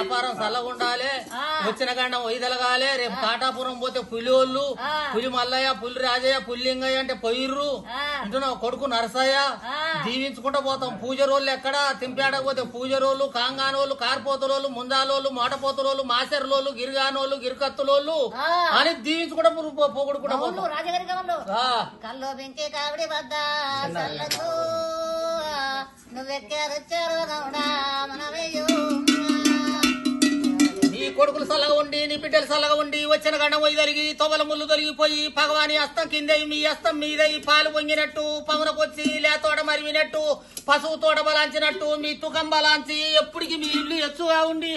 వ్యాపారం చల్లగా ఉండాలి ఆ. వచ్చిన గండం వైదలగాలి రేపు తాటాపురం పోతే పులిోళ్ళు. పులి మల్లయ్య పులి రాజయ్య పుల్లింగయ్య అంటే పొయ్యిర్రు. అంటున్నావు కొడుకు నరసయ్య. దీవించుకుంటూ పోతాం పూజ రోజులు ఎక్కడ తింపాడకు పోతే పూజ రోజులు కాంగానోళ్ళు కార్పోతులోళ్ళు ముందాలోళ్ళు మోటపోతులోళ్ళు మాసెర్లోళ్ళు గిరిగానోళ్ళు గిరికత్తులోళ్ళు. అని దీవించుకుంటూ పోగొడుకుంటూ అవును పోతాం రాజగారి గమంలో ఆ. కల్లో పెంచే కావిడి వద్ద చల్లకు నువ్వెక్కారొచ్చారు గౌడా మనవయ్యో నీ కొడుకులు చల్లగా ఉండి నీ బిడ్డలు సలగ ఉండి వచ్చిన గండం పోయి తొలిగి తొబల ముళ్ళు తొలగిపోయి భగవాని అస్తం కిందై మీ అస్తం మీదయి పాలు పొంగినట్టు పవనకొచ్చి లేతోడ మరివినట్టు పశువు తోట బలాంచినట్టు మీ తుకం బలాంచి ఎప్పటికీ మీ ఇల్లు ఎచ్చుగా ఉండి